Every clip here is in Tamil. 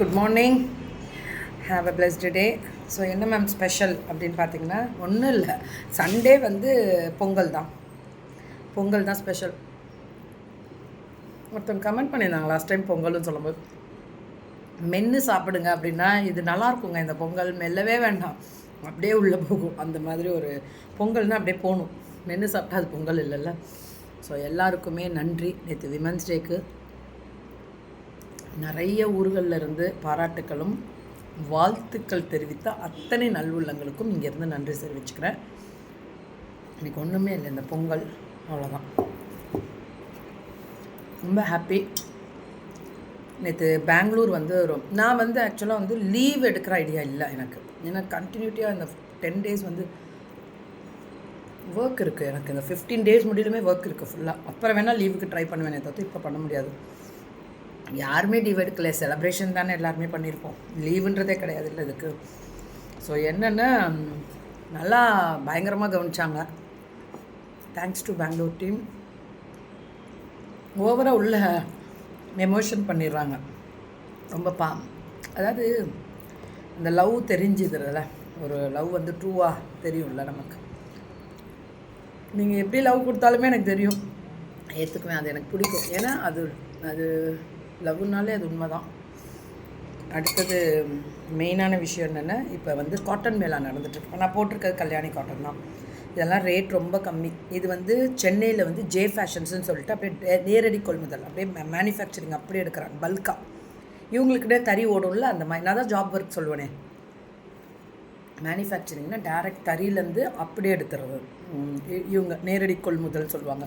Good morning have a blessed day so என்ன மேம் ஸ்பெஷல் அப்படின்னு பார்த்தீங்கன்னா ஒன்றும் இல்லை. சண்டே வந்து பொங்கல் தான். பொங்கல் தான் ஸ்பெஷல் ஒருத்தவங்க கமெண்ட் பண்ணியிருந்தாங்க லாஸ்ட் டைம் பொங்கல்னு சொல்லும்போது. மென்று சாப்பிடுங்க அப்படின்னா இது நல்லா இருக்குங்க. இந்த பொங்கல் மெல்லவே வேண்டாம். அப்படியே உள்ளே போகும். அந்த மாதிரி ஒரு பொங்கல்னால் அப்படியே போகணும். மென்று சாப்பிட்டா அது பொங்கல் இல்லைல்ல. ஸோ எல்லாருக்குமே நன்றி. நேற்று விமன்ஸ் டேக்கு நிறைய ஊர்களில் இருந்து பாராட்டுக்களும் வாழ்த்துக்கள் தெரிவித்த அத்தனை நல்வுள்ளங்களுக்கும் இங்கேருந்து நன்றி தெரிவிச்சுக்கிறேன். இன்னைக்கு ஒன்றுமே இல்லை இந்த பொங்கல் அவ்வளோதான் ரொம்ப ஹாப்பி நேற்று பெங்களூர் வந்து ரொ- நான் வந்து ஆக்சுவலாக வந்து லீவ் எடுக்கிற ஐடியா இல்லை எனக்கு. ஏன்னா கண்டினியூட்டியாக இந்த டென் டேஸ் வந்து ஒர்க் இருக்குது எனக்கு. இந்த ஃபிஃப்டீன் டேஸ் முடியலுமே ஒர்க் இருக்குது ஃபுல்லாக அப்புறம் வேணால் லீவுக்கு ட்ரை பண்ணுவேனே தவிர்த்து இப்போ பண்ண முடியாது. யாருமே லீவ் எடுக்கலை. செலப்ரேஷன் தானே எல்லாருமே பண்ணியிருப்போம் லீவுன்றதே கிடையாது இல்லை இதுக்கு. ஸோ என்னென்னா நல்லா பயங்கரமாக கவனிச்சாங்க. தேங்க்ஸ் டு பெங்களூர் டீம் ஓவராக உள்ள எமோஷன் பண்ணிடுறாங்க. ரொம்ப பா அதாவது இந்த லவ் தெரிஞ்சுதுல ஒரு லவ் வந்து ட்ரூவாக தெரியும்ல நமக்கு. நீங்கள் எப்படி லவ் கொடுத்தாலுமே எனக்கு தெரியும். ஏற்றுக்குவேன் அது எனக்கு பிடிக்கும். ஏன்னா அது அது லவ்னாலே அது உண்மை தான் அடுத்தது மெயினான விஷயம் என்னென்னா இப்போ வந்து காட்டன் மேலா நடந்துட்டுருக்கு. நான் போட்டிருக்கிறது கல்யாணி காட்டன் தான். இதெல்லாம் ரேட் ரொம்ப கம்மி. இது வந்து சென்னையில் வந்து ஜே ஃபேஷன்ஸ்னு சொல்லிட்டு அப்படியே நேரடி கொள்முதல். அப்படியே மேனுஃபேக்சரிங் அப்படியே எடுக்கிறாங்க பல்காக இவங்களுக்கிட்டே தறி ஓடும்ல அந்த மாதிரி. நான் தான் ஜாப் ஒர்க் சொல்லுவேனே. மேனுஃபேக்சரிங்னா டைரக்ட் தறியிலேருந்து அப்படியே எடுத்துறது. இ- இவங்க நேரடி கொள்முதல் சொல்லுவாங்க.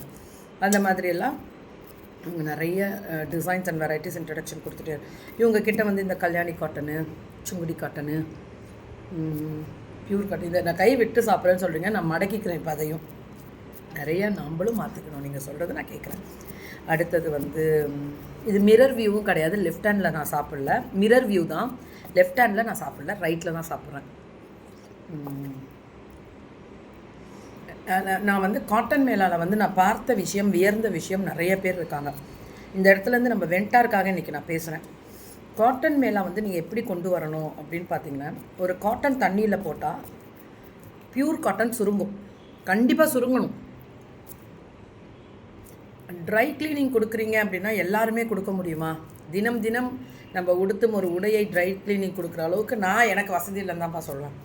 அந்த மாதிரியெல்லாம் இவங்க நிறைய டிசைன்ஸ் அண்ட் வெரைட்டிஸ் இன்ட்ரடக்ஷன் கொடுத்துட்டு இவங்க கிட்ட வந்து இந்த Kalyani cotton Sungudi cotton pure cotton இதை நான் கை விட்டு சாப்பிட்றேன்னு சொல்கிறீங்க நான் மடக்கிக்கிறேன் இப்போ அதையும். நிறைய நம்மளும் மாற்றிக்கணும் நீங்கள் சொல்கிறது நான் கேட்குறேன் அடுத்தது வந்து இது மிரர் வியூவும் கிடையாது. லெஃப்ட் ஹேண்டில் நான் சாப்பிடல. மிரர் வியூ தான். லெஃப்ட் ஹேண்டில் நான் சாப்பிடல. ரைட்டில் தான் சாப்பிட்றேன். நான் வந்து காட்டன் மேலால் வந்து நான் பார்த்த விஷயம் வியர்ந்த விஷயம் நிறைய பேர் இருக்காங்க. இந்த இடத்துலேருந்து நம்ம வெண்டாருக்காக இன்றைக்கி நான் பேசுகிறேன் காட்டன் மேலா வந்து நீங்கள் எப்படி கொண்டு வரணும் அப்படின்னு பார்த்தீங்கன்னா ஒரு காட்டன் தண்ணியில் போட்டால் பியூர் காட்டன் சுருங்கும். கண்டிப்பாக சுருங்கணும். ட்ரை க்ளீனிங் கொடுக்குறீங்க அப்படின்னா எல்லாருமே கொடுக்க முடியுமா? தினம் தினம் நம்ம உடுத்தும் ஒரு உடையை ட்ரை க்ளீனிங் கொடுக்குற அளவுக்கு நான் எனக்கு வசதி இல்லைன்னு தான்ப்பா சொல்லுவேன்.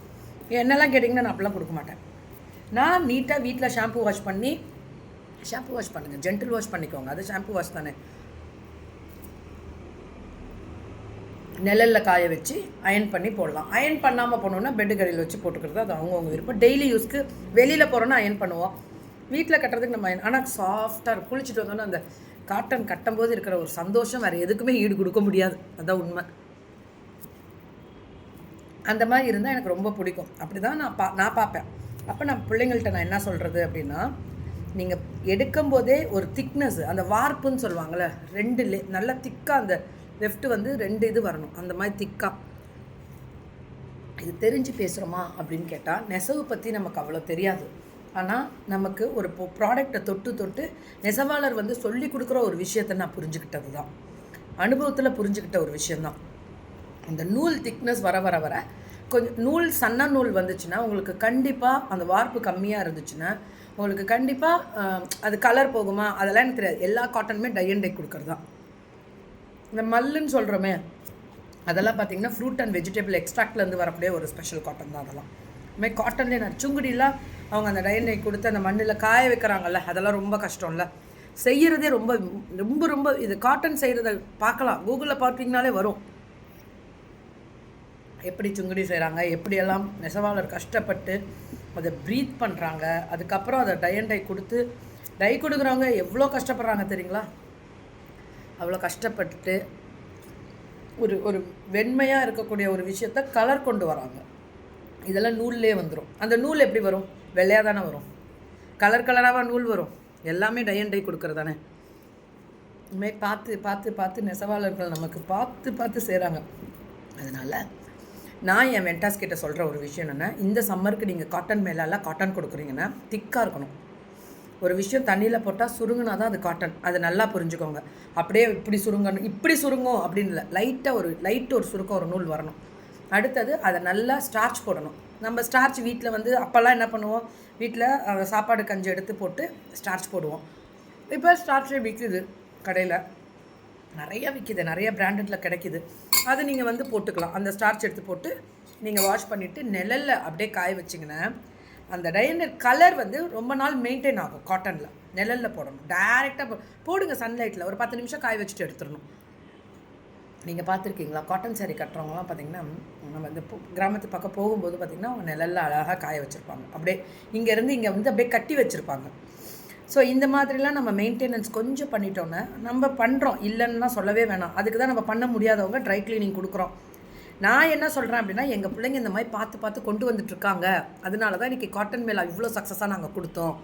என்னெல்லாம் கேட்டிங்கன்னா நான் அப்படிலாம் கொடுக்க மாட்டேன். நான் நீட்டாக வீட்டில் ஷாம்பு வாஷ் பண்ணி ஷாம்பு வாஷ் பண்ணுங்கள் ஜென்டில் வாஷ் பண்ணிக்கோங்க. அது ஷாம்பு வாஷ் தானே. நிழலில் காய வச்சு அயன் பண்ணி போடலாம். அயன் பண்ணாமல் போனோம்னா பெட்டு கடையில் வச்சு போட்டுக்கிறது அது அவங்கவுங்க விருப்பம். டெய்லி யூஸ்க்கு வெளியில் போகிறோன்னா அயன் பண்ணுவோம். வீட்டில் கட்டுறதுக்கு நம்ம அயன் ஆனால் சாஃப்டாக இருக்கும். குளிச்சுட்டு வந்தோன்னா அந்த காட்டன் கட்டும்போது இருக்கிற ஒரு சந்தோஷம் வேறு எதுக்குமே ஈடு கொடுக்க முடியாது. அதான் உண்மை. அந்த மாதிரி இருந்தால் எனக்கு ரொம்ப பிடிக்கும். அப்படி தான் நான் பா நான் பார்ப்பேன். அப்போ நான் பிள்ளைங்கள்ட்ட நான் என்ன சொல்கிறது அப்படின்னா நீங்கள் எடுக்கும்போதே ஒரு திக்னஸ் அந்த வார்ப்புன்னு சொல்லுவாங்கள்ல ரெண்டு லே நல்லா திக்காக அந்த லெஃப்ட்டு வந்து ரெண்டு இது வரணும் அந்த மாதிரி திக்காக இது தெரிஞ்சு பேசுகிறோமா அப்படின்னு கேட்டால் நெசவு பற்றி நமக்கு அவ்வளோ தெரியாது. ஆனால் நமக்கு ஒரு ப்ராடக்டை தொட்டு தொட்டு நெசவாளர் வந்து சொல்லி கொடுக்குற ஒரு விஷயத்தை நான் புரிஞ்சுக்கிட்டது தான் அனுபவத்தில் புரிஞ்சுக்கிட்ட ஒரு விஷயந்தான் அந்த நூல் திக்னஸ் வர வர வர கொஞ்சம் நூல் சன்ன நூல் வந்துச்சுன்னா உங்களுக்கு கண்டிப்பாக அந்த வார்ப்பு கம்மியாக இருந்துச்சுன்னா உங்களுக்கு கண்டிப்பாக அது கலர் போகுமா? அதெல்லாம் எனக்கு தெரியாது. எல்லா காட்டனுமே டை அண்ட் டை கொடுக்குறது தான் இந்த மல்லுன்னு சொல்கிறோமே அதெல்லாம் பார்த்தீங்கன்னா ஃப்ரூட் அண்ட் வெஜிடபிள் எக்ஸ்ட்ராக்ட்லேருந்து வரக்கூடிய ஒரு ஸ்பெஷல் காட்டன் தான் அதெல்லாம். இதுமாதிரி காட்டன்லேயே நான் அவங்க அந்த டைனை கொடுத்து அந்த மண்ணில் காய வைக்கிறாங்கல்ல அதெல்லாம் ரொம்ப கஷ்டம்ல. செய்கிறதே ரொம்ப ரொம்ப ரொம்ப இது காட்டன் செய்கிறத பார்க்கலாம். கூகுளில் பார்த்தீங்கனாலே வரும். எப்படி சுங்குடி செய்கிறாங்க எப்படியெல்லாம் நெசவாளர் கஷ்டப்பட்டு அதை ப்ரீத் பண்ணுறாங்க அதுக்கப்புறம் அதை டை அண்ட் டை கொடுத்து டை கொடுக்குறவங்க எவ்வளோ கஷ்டப்படுறாங்க தெரியுங்களா? அவ்வளோ கஷ்டப்பட்டு ஒரு ஒரு வெண்மையாக இருக்கக்கூடிய ஒரு விஷயத்த கலர் கொண்டு வராங்க. இதெல்லாம் நூல்லே வந்துடும் அந்த நூல் எப்படி வரும்? வெள்ளையாக தானே வரும். கலர் கலராக நூல் வரும்? எல்லாமே டை அண்ட் டை கொடுக்குறது தானே இதுமாதிரி பார்த்து பார்த்து பார்த்து நெசவாளர்கள் நமக்கு பார்த்து பார்த்து செய்கிறாங்க அதனால் நான் என் வெண்டாஸ் கிட்ட சொல்கிற ஒரு விஷயம் என்னென்னா இந்த சம்மருக்கு நீங்கள் காட்டன் மேலெல்லாம் காட்டன் கொடுக்குறீங்கன்னா திக்காக இருக்கணும். ஒரு விஷயம் தண்ணியில் போட்டால் சுருங்கினா தான் அது காட்டன் அது நல்லா புரிஞ்சுக்கோங்க. அப்படியே இப்படி சுருங்கணும் இப்படி சுருங்கும் அப்படின்னு இல்லை. லைட்டாக ஒரு லைட் ஒரு சுருக்கம் ஒரு நூல் வரணும். அடுத்தது அதை நல்லா ஸ்டார்ச் போடணும். நம்ம ஸ்டார்ச் வீட்டில் வந்து அப்போல்லாம் என்ன பண்ணுவோம்? வீட்டில் சாப்பாடு கஞ்சி எடுத்து போட்டு ஸ்டார்ச் போடுவோம். இப்போ ஸ்டார்ச்சே விற்குது கடையில். நிறைய விற்கிது நிறைய பிராண்டடில் கிடைக்கிது. அதை நீங்கள் வந்து போட்டுக்கலாம். அந்த ஸ்டார்ச் எடுத்து போட்டு நீங்கள் வாஷ் பண்ணிவிட்டு நிழலில் அப்படியே காய வச்சிங்கன்னா அந்த டைனர் கலர் வந்து ரொம்ப நாள் மெயின்டைன் ஆகும் காட்டனில் நிழலில் போடணும். டைரெக்டாக போடுங்க சன்லைட்டில் ஒரு பத்து நிமிஷம் காய வச்சுட்டு எடுத்துடணும். நீங்கள் பார்த்துருக்கீங்களா? காட்டன் சாரி கட்டுறவங்களாம் பார்த்தீங்கன்னா நம்ம இந்த கிராமத்து பக்கம் போகும்போது பார்த்தீங்கன்னா அவங்க நிழலில் அழகாக காய வச்சுருப்பாங்க. அப்படியே இங்கேருந்து இங்கே வந்து அப்படியே கட்டி வச்சுருப்பாங்க. ஸோ இந்த மாதிரிலாம் நம்ம மெயின்டெனன்ஸ் கொஞ்சம் பண்ணிட்டோன்னா நம்ம பண்ணுறோம் இல்லைன்னா சொல்லவே வேணாம். அதுக்கு தான் நம்ம பண்ண முடியாதவங்க ட்ரை க்ளீனிங் கொடுக்குறோம். நான் என்ன சொல்கிறேன் அப்படின்னா எங்கள் பிள்ளைங்க இந்த மாதிரி பார்த்து பார்த்து கொண்டு வந்துட்டுருக்காங்க அதனால தான் இன்றைக்கி காட்டன் மேலா இவ்வளோ சக்ஸஸாக நாங்கள் கொடுத்தோம்.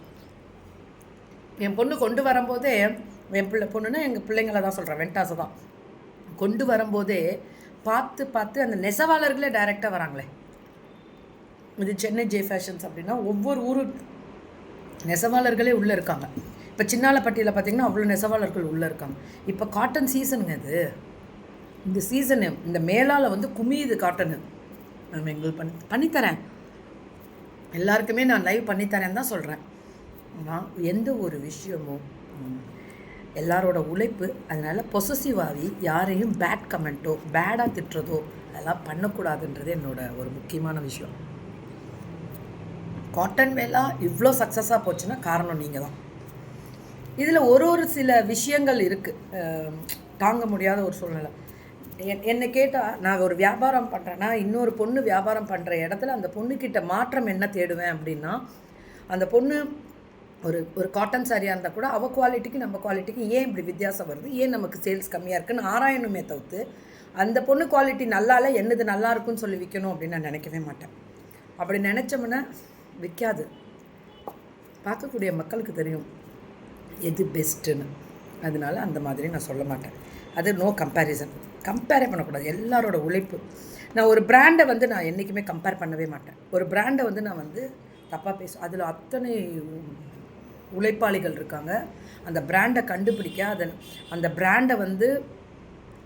என் பொண்ணு கொண்டு வரும்போதே என் பிள்ளை பொண்ணுன்னா எங்கள் பிள்ளைங்கள தான் சொல்கிறேன் வெண்டாசை தான். கொண்டு வரும்போதே பார்த்து பார்த்து அந்த நெசவாளர்களே டைரெக்டாக வராங்களே. இது சென்னை ஜே ஃபேஷன்ஸ் அப்படின்னா ஒவ்வொரு ஊரு நெசவாளர்களே உள்ளே இருக்காங்க. இப்போ சின்னாலப்பட்டியில் பார்த்தீங்கன்னா அவ்வளோ நெசவாளர்கள் உள்ளே இருக்காங்க. இப்போ காட்டன் சீசனுங்க அது இந்த சீசனு இந்த மேலால் வந்து குமியுது காட்டனு நம்ம எங்களுக்கு பண்ணி பண்ணித்தரேன். எல்லாருக்குமே நான் லைவ் பண்ணித்தரேன் தான் சொல்கிறேன் நான் எந்த ஒரு விஷயமும் எல்லாரோட உழைப்பு அதனால் பொசசிவ் யாரையும் பேட் கமெண்ட்டோ பேடாக திட்டுறதோ அதெல்லாம் பண்ணக்கூடாதுன்றது என்னோட ஒரு முக்கியமான விஷயம். காட்டன் வேலா இவ்வளோ சக்ஸஸாக போச்சுன்னா காரணம் நீங்கள் தான் இதில் ஒரு ஒரு சில விஷயங்கள் இருக்குது தாங்க முடியாத ஒரு சூழ்நிலை. என் என்னை கேட்டால் நான் ஒரு வியாபாரம் பண்ணுறேன்னா இன்னொரு பொண்ணு வியாபாரம் பண்ணுற இடத்துல அந்த பொண்ணுக்கிட்ட மாற்றம் என்ன தேடுவேன் அப்படின்னா அந்த பொண்ணு ஒரு ஒரு காட்டன் சாரியாக இருந்தால் கூட அவள் குவாலிட்டிக்கு நம்ம குவாலிட்டிக்கு ஏன் இப்படி வித்தியாசம் வருது? ஏன் நமக்கு சேல்ஸ் கம்மியாக இருக்குன்னு ஆராயணுமே தவிர்த்து அந்த பொண்ணு குவாலிட்டி நல்லா இல்லை என்னது நல்லா இருக்குன்னு சொல்லி விற்கணும் அப்படின்னு நான் நினைக்கவே மாட்டேன். அப்படி நினச்சோம்னா விற்காது. பார்க்கக்கூடிய மக்களுக்கு தெரியும் எது பெஸ்ட்டுன்னு அதனால அந்த மாதிரி நான் சொல்ல மாட்டேன். அது நோ கம்பேரிசன் கம்பேரே பண்ணக்கூடாது. எல்லாரோட உழைப்பு. நான் ஒரு பிராண்டை வந்து நான் என்றைக்குமே கம்பேர் பண்ணவே மாட்டேன். ஒரு பிராண்டை வந்து நான் வந்து தப்பாக பேச அதில் அத்தனை உழைப்பாளிகள் இருக்காங்க. அந்த பிராண்டை கண்டுபிடிக்க அதன் அந்த பிராண்டை வந்து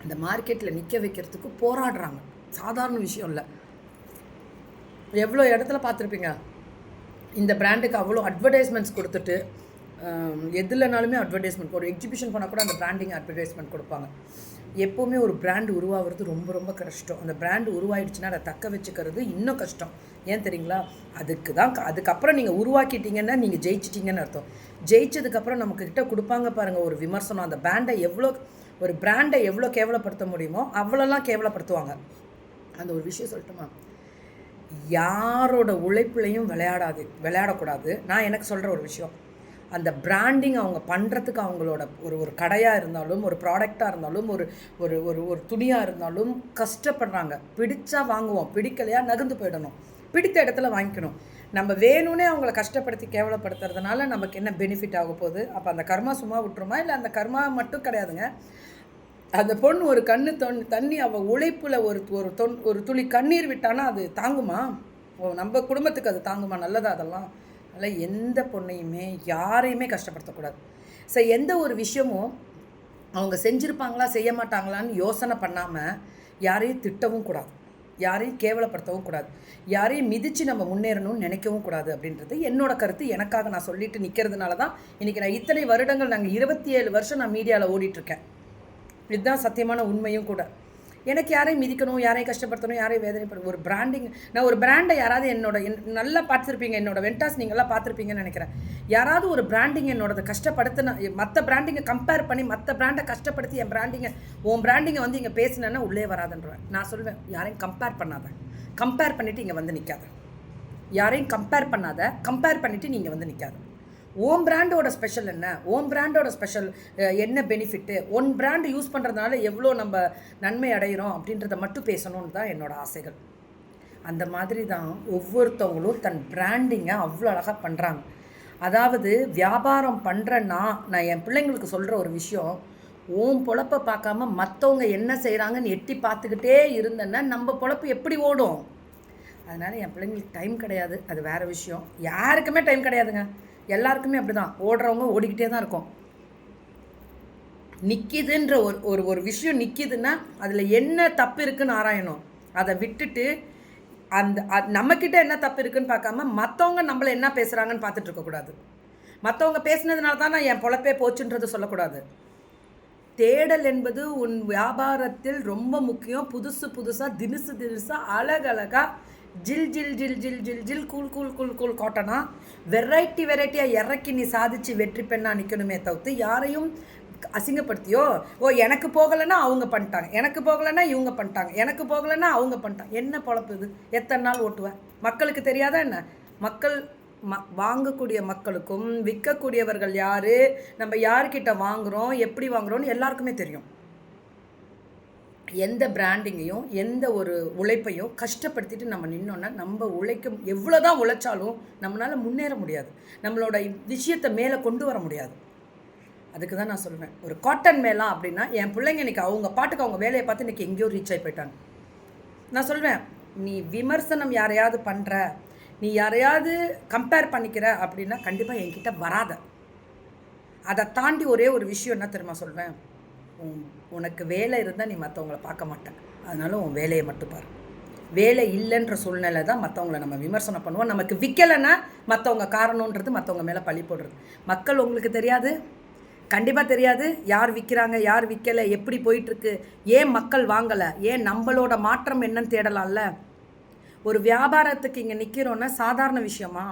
அந்த மார்க்கெட்டில் நிற்க வைக்கிறதுக்கு போராடுறாங்க. சாதாரண விஷயம் இல்லை. எவ்வளோ இடத்துல பார்த்துருப்பீங்க? இந்த பிராண்டுக்கு அவ்வளோ அட்வர்டைஸ்மெண்ட்ஸ் கொடுத்துட்டு எதுலனாலுமே அட்வர்டைஸ்மெண்ட் ஒரு எக்ஸிபிஷன் போனால் கூட அந்த பிராண்டிங் அட்வர்டைஸ்மெண்ட் கொடுப்பாங்க. எப்போவுமே ஒரு பிராண்ட் உருவாகிறது ரொம்ப ரொம்ப கஷ்டம். அந்த பிராண்ட் உருவாயிடுச்சுன்னா அதை தக்க வச்சுக்கிறது இன்னும் கஷ்டம். ஏன் தெரியுங்களா? அதுக்கு தான் க- அதுக்கப்புறம் நீங்கள் உருவாக்கிட்டீங்கன்னா நீங்கள் ஜெயிச்சிட்டீங்கன்னு அர்த்தம். ஜெயிச்சதுக்கப்புறம் நமக்கு கிட்ட கொடுப்பாங்க பாருங்கள் ஒரு விமர்சனம். அந்த பிராண்டை எவ்வளோ ஒரு பிராண்டை எவ்வளோ கேவலப்படுத்த முடியுமோ அவ்வளோலாம் கேவலப்படுத்துவாங்க. அந்த ஒரு விஷயம் சொல்லட்டுமா? யாரோட உழைப்புலையும் விளையாடாது விளையாடக்கூடாது. நான் எனக்கு சொல்கிற ஒரு விஷயம். அந்த பிராண்டிங் அவங்க பண்ணுறதுக்கு அவங்களோட ஒரு ஒரு கடையாக இருந்தாலும் ஒரு ப்ராடக்டாக இருந்தாலும் ஒரு ஒரு ஒரு ஒரு துணியாக இருந்தாலும் கஷ்டப்படுறாங்க. பிடிச்சா வாங்குவோம் பிடிக்கலையா நகர்ந்து போயிடணும். பிடித்த இடத்துல வாங்கிக்கணும். நம்ம வேணும்னே அவங்கள கஷ்டப்படுத்தி கேவலப்படுத்துறதுனால நமக்கு என்ன பெனிஃபிட் ஆக போகுது அப்போ அந்த கர்மா சும்மா விட்டுருமா? இல்லை அந்த கர்மா மட்டும் கிடையாதுங்க. அந்த பொண்ணு ஒரு கண்ணு தொன் தண்ணி அவள் உழைப்பில் ஒரு ஒரு தொன் ஒரு துளி கண்ணீர் விட்டானா அது தாங்குமா? ஓ நம்ம குடும்பத்துக்கு அது தாங்குமா? நல்லதா அதெல்லாம்? அதனால் எந்த பொண்ணையுமே யாரையுமே கஷ்டப்படுத்தக்கூடாது. ஸோ எந்த ஒரு விஷயமும் அவங்க செஞ்சுருப்பாங்களா செய்ய மாட்டாங்களான்னு யோசனை பண்ணாமல் யாரையும் திட்டவும் கூடாது. யாரையும் கேவலப்படுத்தவும் கூடாது. யாரையும் மிதித்து நம்ம முன்னேறணும்னு நினைக்கவும் கூடாது அப்படின்றது என்னோட கருத்து. எனக்காக நான் சொல்லிட்டு நிற்கிறதுனால தான் இன்றைக்கி நான் இத்தனை வருடங்கள் நாங்கள் இருபத்தி ஏழு வருஷம் நான் மீடியாவில் ஓடிட்டுருக்கேன் இதுதான் சத்தியமான உண்மையும் கூட. எனக்கு யாரையும் மிதிக்கணும் யாரையும் கஷ்டப்படுத்தணும் யாரையும் வேதனைப்படணும்? ஒரு பிராண்டிங் நான் ஒரு பிராண்டை யாராவது என்னோட என் நல்லா பார்த்துருப்பீங்க என்னோட வெண்டாஸ் நீங்கள்லாம் பார்த்துருப்பீங்கன்னு நினைக்கிறேன். யாராவது ஒரு பிராண்டிங் என்னோடது கஷ்டப்படுத்தின மற்ற பிராண்டிங்கை கம்பேர் பண்ணி மற்ற பிராண்டை கஷ்டப்படுத்தி என் பிராண்டிங்கை உன் பிராண்டிங்கை வந்து இங்கே பேசினேன்னா உள்ளே வராதுன்றேன். நான் சொல்வேன் யாரையும் கம்பேர் பண்ணாத. கம்பேர் பண்ணிவிட்டு இங்கே வந்து நிற்காத யாரையும் கம்பேர் பண்ணாத கம்பேர் பண்ணிவிட்டு நீங்கள் வந்து நிற்காத ஓம் பிராண்டோட ஸ்பெஷல் என்ன? ஓம் பிராண்டோட ஸ்பெஷல் என்ன பெனிஃபிட்டு ஒன் பிராண்ட் யூஸ் பண்ணுறதுனால எவ்வளோ நம்ம நன்மை அடைகிறோம் அப்படின்றத மட்டும் பேசணும்னு தான் என்னோடய ஆசைகள். அந்த மாதிரி தான் ஒவ்வொருத்தவங்களும் தன் பிராண்டிங்கை அவ்வளோ அழகாக பண்ணுறாங்க அதாவது வியாபாரம் பண்ணுறேன்னா நான் என் பிள்ளைங்களுக்கு சொல்கிற ஒரு விஷயம் ஓம் பொழப்பை பார்க்காம மற்றவங்க என்ன செய்கிறாங்கன்னு எட்டி பார்த்துக்கிட்டே இருந்தேன்னா நம்ம பொழப்பு எப்படி ஓடும்? அதனால் என் பிள்ளைங்களுக்கு டைம் கிடையாது. அது வேறு விஷயம். யாருக்குமே டைம் கிடையாதுங்க. எல்லாருக்குமே அப்படி தான் ஓடுறவங்க ஓடிக்கிட்டே தான் இருக்கும். நிற்கிதுன்ற ஒரு ஒரு ஒரு விஷயம் நிற்கிதுன்னா அதில் என்ன தப்பு இருக்குன்னு ஆராயணும் அதை விட்டுட்டு அந்த நம்மக்கிட்ட என்ன தப்பு இருக்குன்னு பார்க்காம மற்றவங்க நம்மளை என்ன பேசுகிறாங்கன்னு பார்த்துட்டு இருக்கக்கூடாது மற்றவங்க பேசுனதுனால தான் நான் என் பொழப்பே போச்சுன்றது சொல்லக்கூடாது. தேடல் என்பது உன் வியாபாரத்தில் ரொம்ப முக்கியம். புதுசு புதுசாக தினுசு தினுசாக அழகழகாக ஜில் ஜில் ஜில் ஜில் ஜில் ஜில் கூல் கூல் கூல் கூல் காட்டனா? வெரைட்டி வெரைட்டியாக இறக்கி நீ சாதிச்சு வெற்றி பெண்ணா நிற்கணுமே தவிர்த்து யாரையும் அசிங்கப்படுத்தியோ ஓ எனக்கு போகலைன்னா அவங்க பண்ணிட்டாங்க எனக்கு போகலைன்னா இவங்க பண்ணிட்டாங்க எனக்கு போகலைன்னா அவங்க பண்ணிட்டாங்க. என்ன பொழப்பு இது? எத்தனை நாள் ஓட்டுவேன் மக்களுக்கு தெரியாதா என்ன? மக்கள் ம வாங்கக்கூடிய மக்களுக்கும் விற்கக்கூடியவர்கள் யார்? நம்ம யார்கிட்ட வாங்குகிறோம் எப்படி வாங்குகிறோன்னு எல்லாருக்குமே தெரியும். எந்த பிராண்டிங்கையும் எந்த ஒரு உழைப்பையும் கஷ்டப்படுத்திட்டு நம்ம நின்னோன்னா நம்ம உழைக்கும் எவ்வளோ தான் உழைச்சாலும் நம்மளால் முன்னேற முடியாது. நம்மளோட விஷயத்தை மேலே கொண்டு வர முடியாது. அதுக்கு தான் நான் சொல்லுவேன் ஒரு காட்டன் மேலாம் அப்படின்னா என் பிள்ளைங்க இன்னைக்கு அவங்க பாட்டுக்கு அவங்க வேலையை பார்த்து இன்றைக்கி எங்கேயோ ரீச் ஆகி போயிட்டாங்க. நான் சொல்வேன் நீ விமர்சனம் யாரையாவது பண்ணுற நீ யாரையாவது கம்பேர் பண்ணிக்கிற அப்படின்னா கண்டிப்பாக என்கிட்ட வராத. அதை தாண்டி ஒரே ஒரு விஷயம் என்ன தெரியுமா சொல்வேன் உனக்கு வேலை இருந்தால் நீ மற்றவங்கள பார்க்க மாட்டேன் அதனால உன் வேலையை மட்டும் பாரு. வேலை இல்லைன்ற சூழ்நிலை தான் மற்றவங்கள நம்ம விமர்சனம் பண்ணுவோம். நமக்கு விற்கலைன்னா மற்றவங்க காரணன்றது மற்றவங்க மேலே பழி போடுறது. மக்கள் உங்களுக்கு தெரியாது? கண்டிப்பாக தெரியாது. யார் விற்கிறாங்க யார் விற்கலை எப்படி போயிட்டுருக்கு ஏன் மக்கள் வாங்கலை ஏன் நம்மளோட மாற்றம் என்னன்னு தேடலாம்ல? ஒரு வியாபாரத்துக்கு இங்கே நிற்கிறோன்னா சாதாரண விஷயமா?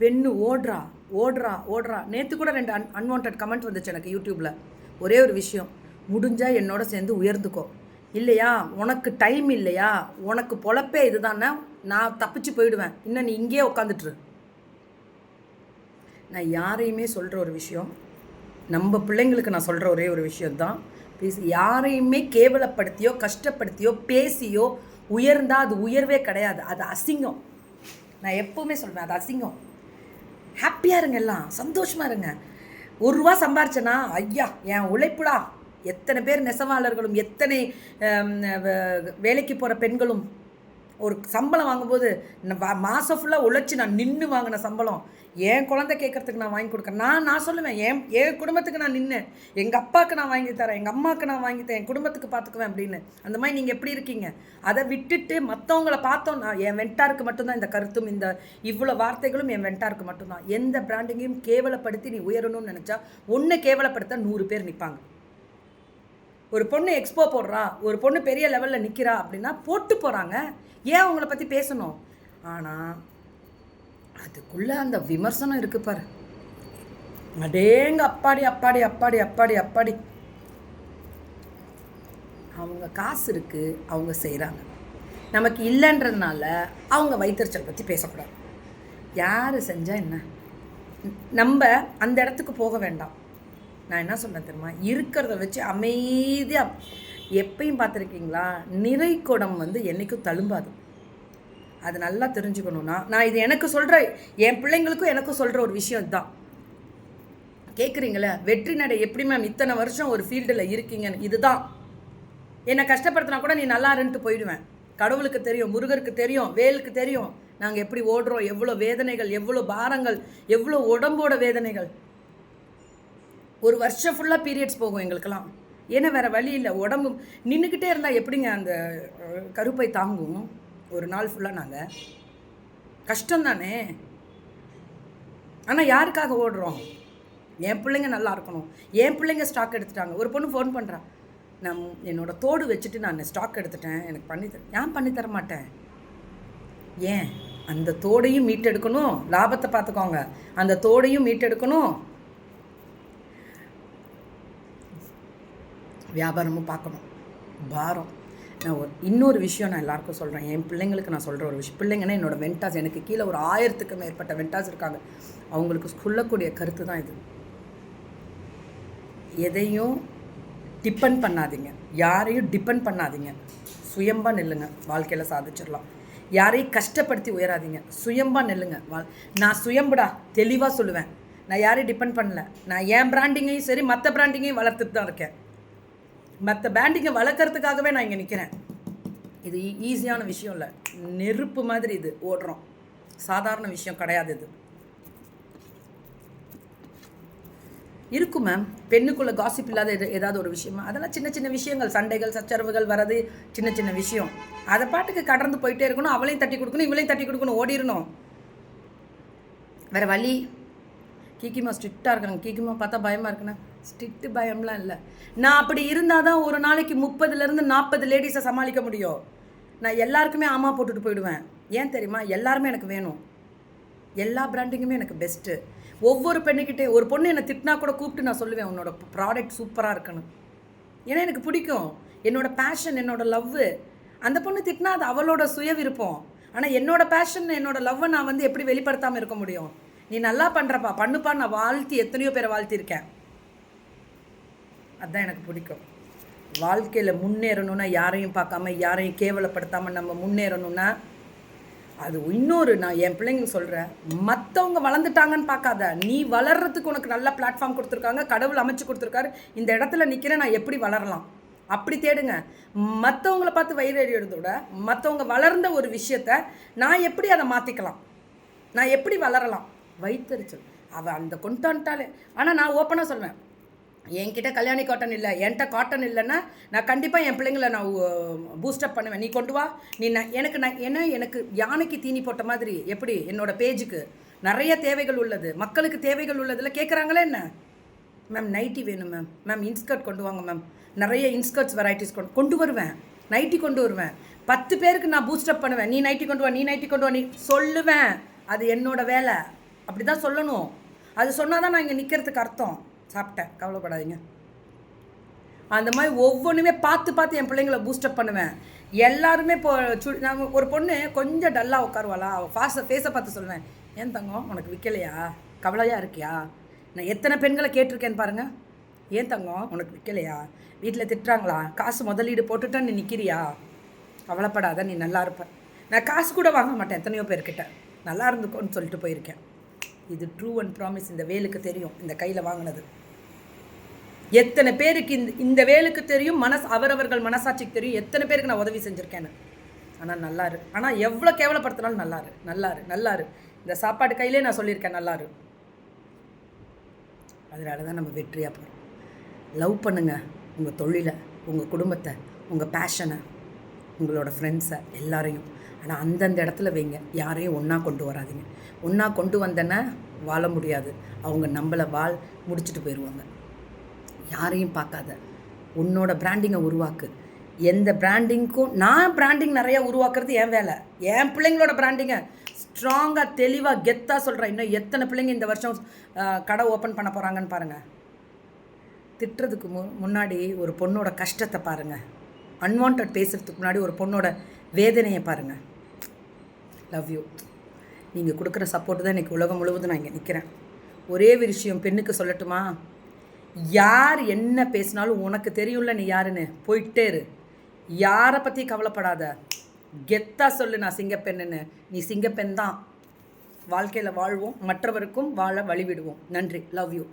பெண்ணு ஓடுறா ஓடுறா ஓடுறா. நேற்று கூட ரெண்டு அன் அன்வான்ட் கமெண்ட் வந்துச்சு எனக்கு யூடியூப்பில் ஒரே ஒரு விஷயம். முடிஞ்சால் என்னோட சேர்ந்து உயர்ந்துக்கோ. இல்லையா? உனக்கு டைம் இல்லையா? உனக்கு பொழப்பே இதுதானே? நான் தப்பிச்சு போயிடுவேன். இன்னும் நீ இங்கேயே உட்காந்துட்ரு நான் யாரையுமே சொல்கிற ஒரு விஷயம் நம்ம பிள்ளைங்களுக்கு நான் சொல்கிற ஒரே ஒரு விஷயம்தான். ப்ளீஸ் யாரையுமே கேவலப்படுத்தியோ கஷ்டப்படுத்தியோ பேசியோ உயர்ந்தால் அது உயர்வே கிடையாது. அது அசிங்கம். நான் எப்போவுமே சொல்வேன் அது அசிங்கம். ஹாப்பியாக இருங்க எல்லாம். சந்தோஷமாக இருங்க. ஒரு ரூபா சம்பாரிச்சேனா ஐயா என் உழைப்புடா. எத்தனை பேர் நெசவாளர்களும் எத்தனை வே- வேலைக்கு போகிற பெண்களும் ஒரு சம்பளம் வாங்கும்போது மாதம் ஃபுல்லாக உழைச்சி நான் நின்று வாங்கின சம்பளம். என் குழந்தை கேட்கறதுக்கு நான் வாங்கி கொடுக்குறேன் நான் நான் சொல்லுவேன் என் என் குடும்பத்துக்கு நான் நின்று எங்கள் அப்பாவுக்கு நான் வாங்கி தரேன் எங்கள் அம்மாவுக்கு நான் வாங்கி தரேன் என் குடும்பத்துக்கு பார்த்துக்குவேன் அப்படின்னு. அந்த மாதிரி நீங்கள் எப்படி இருக்கீங்க? அதை விட்டுட்டு மற்றவங்கள பார்த்தோம் நான் என் வெண்டாருக்கு மட்டும்தான் இந்த கருத்தும் இந்த இவ்வளோ வார்த்தைகளும் என் வெண்டாருக்கு மட்டும்தான். எந்த பிராண்டிங்கையும் கேவலப்படுத்தி நீ உயரணும்னு நினச்சா ஒன்று கேவலப்படுத்த நூறு பேர் நிற்பாங்க ஒரு பொண்ணு எக்ஸ்போ போடுறா ஒரு பொண்ணு பெரிய லெவலில் நிற்கிறா அப்படின்னா போட்டு போகிறாங்க ஏன் அவங்கள பற்றி பேசணும்? ஆனால் அதுக்குள்ளே அந்த விமர்சனம் இருக்குது பாரு. அடேங்க அப்பாடி அப்பாடி அப்பாடி அப்பாடி அப்பாடி. அவங்க காசு இருக்குது அவங்க செய்கிறாங்க நமக்கு இல்லைன்றதுனால அவங்க வைத்தறிச்சல் பற்றி பேசக்கூடாது. யார் செஞ்சால் என்ன? நம்ம அந்த இடத்துக்கு போக வேண்டாம். நான் என்ன சொன்னேன் தெரியுமா? இருக்கிறத வச்சு அமைதியாக எப்பயும் பார்த்துருக்கீங்களா? நிறை குடம் வந்து என்றைக்கும் தழும்பாது. அது நல்லா தெரிஞ்சுக்கணும்னா நான் இது எனக்கு சொல்கிற என் பிள்ளைங்களுக்கும் எனக்கும் சொல்கிற ஒரு விஷயம் இதுதான். கேட்குறீங்களே வெற்றி நடை எப்படி மேம் இத்தனை வருஷம் ஒரு ஃபீல்டில் இருக்கீங்கன்னு இதுதான். என்னை கஷ்டப்படுத்தினா கூட நீ நல்லா இருந்துட்டு போயிடுவேன். கடவுளுக்கு தெரியும் முருகருக்கு தெரியும் வேலுக்கு தெரியும். நாங்கள் எப்படி ஓடுறோம்? எவ்வளோ வேதனைகள் எவ்வளோ பாரங்கள் எவ்வளோ உடம்போட வேதனைகள். ஒரு வருஷம் ஃபுல்லாக பீரியட்ஸ் போகும் எங்களுக்கெல்லாம். ஏன்னா வேறு வழி இல்லை. உடம்பு நின்றுக்கிட்டே இருந்தால் எப்படிங்க அந்த கருப்பை தாங்கும்? ஒரு நாள் ஃபுல்லாக நாங்கள் கஷ்டம் தானே ஆனால் யாருக்காக ஓடுறோம்? என் பிள்ளைங்க நல்லா இருக்கணும். என் பிள்ளைங்க ஸ்டாக் எடுத்துட்டாங்க. ஒரு பொண்ணு ஃபோன் பண்ணுறா நான் என்னோட தோடு வச்சுட்டு நான் ஸ்டாக் எடுத்துட்டேன். எனக்கு பண்ணி ஏன் பண்ணி தர மாட்டேன்? ஏன்? அந்த தோடையும் மீட்டெடுக்கணும். லாபத்தை பார்த்துக்கோங்க. அந்த தோடையும் மீட்டெடுக்கணும். வியாபாரமும் பார்க்கணும். பாரம். நான் ஒரு இன்னொரு விஷயம் நான் எல்லாருக்கும் சொல்கிறேன் என் பிள்ளைங்களுக்கு நான் சொல்கிற ஒரு விஷயம். பிள்ளைங்கன்னா என்னோட வெண்டாஸ் எனக்கு கீழே ஒரு ஆயிரத்துக்கு மேற்பட்ட வெண்டாஸ் இருக்காங்க. அவங்களுக்கு சொல்லக்கூடிய கருத்து தான் இது. எதையும் டிபெண்ட் பண்ணாதீங்க. யாரையும் டிபெண்ட் பண்ணாதீங்க. சுயம்பாக நில்லுங்க. வாழ்க்கையில் சாதிச்சிடலாம். யாரையும் கஷ்டப்படுத்தி உயராதீங்க. சுயம்பாக நில்லுங்க. வா நான் சுயம்புடா தெளிவாக சொல்லுவேன். நான் யாரையும் டிபெண்ட் பண்ணல. நான் என் பிராண்டிங்கையும் சரி மற்ற பிராண்டிங்கையும் வளர்த்துட்டு தான் இருக்கேன். மற்ற பேண்டிங்கை வளர்க்குறதுக்காகவே நான் இங்கே நிற்கிறேன் இது ஈஸியான விஷயம் இல்லை. நெருப்பு மாதிரி இது ஓடுறோம். சாதாரண விஷயம் கிடையாது இது. இருக்கும் மேம் பெண்ணுக்குள்ள காசிப் இல்லாத எது- ஏதாவது ஒரு விஷயமா? அதெல்லாம் சின்ன சின்ன விஷயங்கள். சண்டைகள் சச்சரவுகள் வரது சின்ன சின்ன விஷயம். அதை பாட்டுக்கு கடந்து போயிட்டே இருக்கணும். அவளையும் தட்டி கொடுக்கணும் இவளையும் தட்டி கொடுக்கணும். ஓடிடணும் வேற வழி? கீக்கிமா ஸ்ட்ரிக்டாக இருக்காங்க கீக்கிமா பார்த்தா பயமாக இருக்குண்ணா. ஸ்ட்ரிக்ட் பயம்லாம் இல்லை. நான் அப்படி இருந்தால் தான் ஒரு நாளைக்கு முப்பதுலேருந்து நாற்பது லேடிஸை சமாளிக்க முடியும். நான் எல்லாருக்குமே ஆமாம் போட்டுட்டு போயிடுவேன். ஏன் தெரியுமா? எல்லாருமே எனக்கு வேணும். எல்லா பிராண்டிங்குமே எனக்கு பெஸ்ட்டு ஒவ்வொரு பெண்ணுக்கிட்டே ஒரு பொண்ணு என்னை திட்டினா கூட கூப்பிட்டு நான் சொல்லுவேன் உன்னோட ப்ராடக்ட் சூப்பராக இருக்குன்னு. ஏன்னா எனக்கு பிடிக்கும். என்னோடய பேஷன் என்னோடய லவ்வு அந்த பொண்ணு திட்டினா அது அவளோட சுய விருப்பம். ஆனால் என்னோட பேஷன் என்னோட லவ்வை நான் வந்து எப்படி வெளிப்படுத்தாமல் இருக்க முடியும்? நீ நல்லா பண்ணுறப்பா பண்ணுப்பா. நான் வாழ்த்தி எத்தனையோ பேரை வாழ்த்தியிருக்கேன். அதுதான் எனக்கு பிடிக்கும். வாழ்க்கையில் முன்னேறணும்னா யாரையும் பார்க்காம யாரையும் கேவலப்படுத்தாமல் நம்ம முன்னேறணும்னா அது இன்னொரு நான் என் பிள்ளைங்க சொல்கிறேன் மற்றவங்க வளர்ந்துட்டாங்கன்னு பார்க்காத. நீ வளர்றதுக்கு உனக்கு நல்ல பிளாட்ஃபார்ம் கொடுத்துருக்காங்க கடவுள் அமைச்சு கொடுத்துருக்காரு. இந்த இடத்துல நிற்கிறேன் நான் எப்படி வளரலாம்? அப்படி தேடுங்க. மற்றவங்கள பார்த்து வயிறு மற்றவங்க வளர்ந்த ஒரு விஷயத்த நான் எப்படி அதை மாற்றிக்கலாம் நான் எப்படி வளரலாம்? வைத்தறிச்சல் அவள் அந்த கொண்டு வந்துட்டாலே ஆனால் நான் ஓப்பனாக சொல்வேன் என்கிட்ட கல்யாணி காட்டன் இல்லை என்கிட்ட காட்டன் இல்லைன்னா நான் கண்டிப்பாக என் பிள்ளைங்களை நான் பூஸ்டப் பண்ணுவேன். நீ கொண்டு வா. நீ நான் எனக்கு நான் ஏன்னா எனக்கு யானைக்கு தீனி போட்ட மாதிரி எப்படி? என்னோட பேஜுக்கு நிறைய தேவைகள் உள்ளது. மக்களுக்கு தேவைகள் உள்ளதில் கேட்குறாங்களே என்ன? மேம் நைட்டி வேணும் மேம் மேம் இன்ஸ்கர்ட் கொண்டு வாங்க மேம் நிறைய இன்ஸ்கர்ட்ஸ் வெரைட்டிஸ் கொண்டு கொண்டு வருவேன். நைட்டி கொண்டு வருவேன். பத்து பேருக்கு நான் பூஸ்டப் பண்ணுவேன். நீ நைட்டி கொண்டு வா நீ நைட்டி கொண்டு வா நீ சொல்லுவேன். அது என்னோட வேலை. அப்படி தான் சொல்லணும். அது சொன்னால் தான் நான் இங்கே நிற்கிறதுக்கு அர்த்தம். சாப்பிட்டேன். கவலைப்படாதீங்க. அந்த மாதிரி ஒவ்வொன்றுமே பார்த்து பார்த்து என் பிள்ளைங்கள பூஸ்டப் பண்ணுவேன். எல்லாருமே இப்போ சு நான் ஒரு பொண்ணு கொஞ்சம் டல்லாக உட்காருவாளா? அவள் ஃபாஸ்ட்டை ஃபேஸை பார்த்து சொல்லுவேன் ஏன் தங்கம் உனக்கு விற்கலையா கவலையாக இருக்கியா? நான் எத்தனை பெண்களை கேட்டிருக்கேன்னு பாருங்க. ஏன் தங்கம் உனக்கு விற்கலையா வீட்டில் திட்டுறாங்களா? காசு முதலீடு போட்டுட்டா நீ நிற்கிறியா கவலைப்படாத நீ நல்லா இருப்ப. நான் காசு கூட வாங்க மாட்டேன் எத்தனையோ பேர்கிட்ட. நல்லா இருந்துக்கோன்னு சொல்லிட்டு போயிருக்கேன். இது ட்ரூ அண்ட் ப்ராமிஸ் இந்த வேலுக்கு தெரியும் இந்த கையில் வாங்கினது. எத்தனை பேருக்கு இந்த இந்த வேலுக்கு தெரியும் மனசு அவரவர்கள் மனசாட்சிக்கு தெரியும். எத்தனை பேருக்கு நான் உதவி செஞ்சுருக்கேன்னு. ஆனால் நல்லாரு. ஆனால் எவ்வளோ கேவலப்படுத்தினாலும் நல்லாரு. நல்லாரு நல்லாரு. இந்த சாப்பாடு கையிலே நான் சொல்லியிருக்கேன் நல்லாரு. அதனால தான் நம்ம வெற்றியாக போகிறோம் லவ் பண்ணுங்க. உங்கள் தொழிலை உங்கள் குடும்பத்தை உங்கள் பேஷனை உங்களோட ஃப்ரெண்ட்ஸை எல்லாரையும். ஆனால் அந்தந்த இடத்துல வைங்க. யாரையும் ஒன்றா கொண்டு வராதீங்க. ஒன்றா கொண்டு வந்தேன்னா வாழ முடியாது. அவங்க நம்மளை வாழ் முடிச்சுட்டு போயிடுவாங்க யாரையும் பார்க்காத. உன்னோட பிராண்டிங்கை உருவாக்கு. எந்த பிராண்டிங்க்கும் நான் பிராண்டிங் நிறையா உருவாக்குறது என் வேலை. என் பிள்ளைங்களோட பிராண்டிங்கை ஸ்ட்ராங்காக தெளிவாக கெத்தாக சொல்கிறேன் இன்னும் எத்தனை பிள்ளைங்க இந்த வருஷம் கடை ஓப்பன் பண்ண போகிறாங்கன்னு பாருங்கள் திட்டுறதுக்கு மு முன்னாடி ஒரு பொண்ணோட கஷ்டத்தை பாருங்கள் அன்வான்ட் பேசுகிறதுக்கு முன்னாடி ஒரு பொண்ணோட வேதனையை பாருங்கள் லவ் யூ நீங்கள் கொடுக்குற சப்போர்ட் தான் இன்றைக்கி உலகம் முழுவதும் நான் இங்கே நிற்கிறேன் ஒரே விஷயம் பெண்ணுக்கு சொல்லட்டுமா? யார் என்ன பேசினாலும் உனக்கு தெரியும்ல நீ யாருன்னு? போயிட்டே இரு. யாரை பற்றி கவலைப்படாத. கெத்தா சொல்லு நான் சிங்கப்பெண்ணுன்னு. நீ சிங்கப்பெண் தான். வாழ்க்கையில் வாழ்வோம் மற்றவருக்கும் வாழ வழிவிடுவோம். நன்றி. Love you